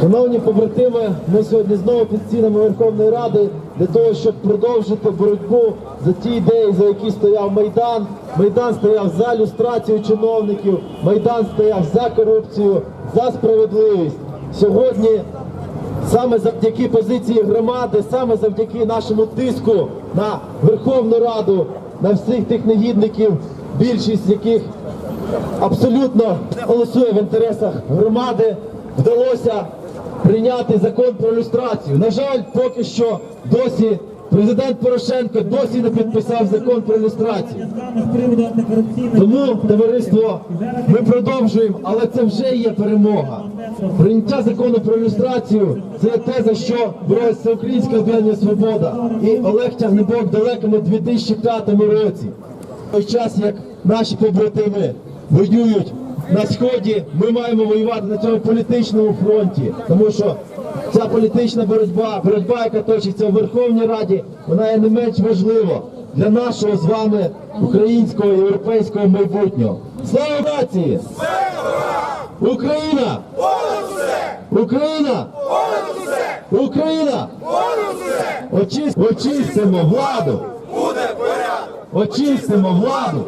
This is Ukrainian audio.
Шановні побратими, ми сьогодні знову під стінами Верховної Ради для того, щоб продовжити боротьбу за ті ідеї, за які стояв Майдан. Майдан стояв за люстрацію чиновників, Майдан стояв за корупцію, за справедливість. Сьогодні саме завдяки позиції громади, саме завдяки нашому тиску на Верховну Раду, на всіх тих негідників, більшість яких абсолютно голосує в інтересах громади, вдалося прийняти закон про люстрацію. На жаль, поки що досі президент Порошенко досі не підписав закон про люстрацію. Тому, товариство, ми продовжуємо, але це вже є перемога. Прийняття закону про ілюстрацію це те, за що боролася Українська об'єднання Свобода і Олег Тягнебок в далекому 2005 році. Той час, як наші побратими воюють на сході, ми маємо воювати на цьому політичному фронті, тому що ця політична боротьба, боротьба, яка точиться у Верховній Раді, вона є не менш важлива для нашого з вами українського європейського майбутнього. Слава нації! Україна! Україна! Україна! Очистимо владу! Очистимо владу!